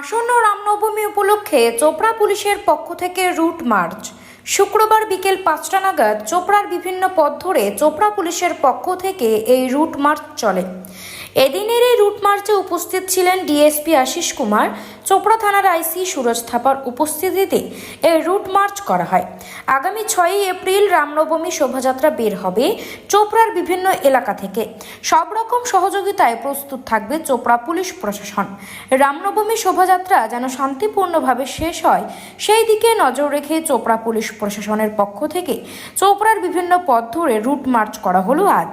আসন্ন রামনবমী উপলক্ষে চোপড়া পুলিশের পক্ষ থেকে রুট মার্চ। শুক্রবার বিকেল পাঁচটা নাগাদ চোপড়ার বিভিন্ন পথ ধরে চোপড়া পুলিশের পক্ষ থেকে এই রুট মার্চ চলে। এদিনের এই রুট মার্চে উপস্থিত ছিলেন ডিএসপি আশিস কুমার। চোপড়া থানার আইসি সুরজ থাপার উপস্থিতিতে এই রুট মার্চ করা হয়। আগামী ছয়ই এপ্রিল রামনবমী শোভাযাত্রা বের হবে চোপড়ার বিভিন্ন এলাকা থেকে। সব রকম সহযোগিতায় প্রস্তুত থাকবে চোপড়া পুলিশ প্রশাসন। রামনবমী শোভাযাত্রা যেন শান্তিপূর্ণভাবে শেষ হয়, সেই দিকে নজর রেখে চোপড়া পুলিশ প্রশাসনের পক্ষ থেকে চোপড়ার বিভিন্ন পথ ধরে রুট মার্চ করা হলো আজ।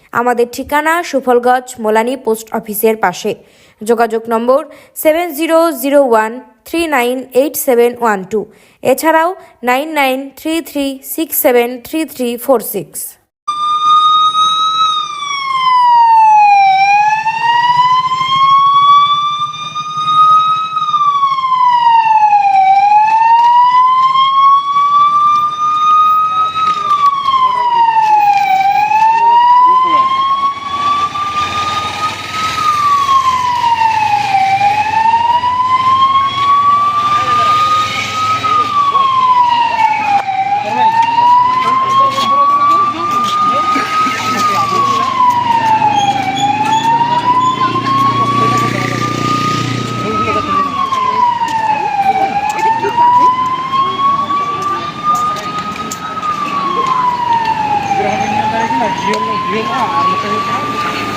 আমাদের ঠিকানা সুফলগঞ্জ মোলানি পোস্ট অফিসের পাশে। যোগাযোগ নম্বর seven zero zero one three nine eight seven one two এছাড়াও nine nine three three six seven three three four six Yung, yung, ah, ano sa'yo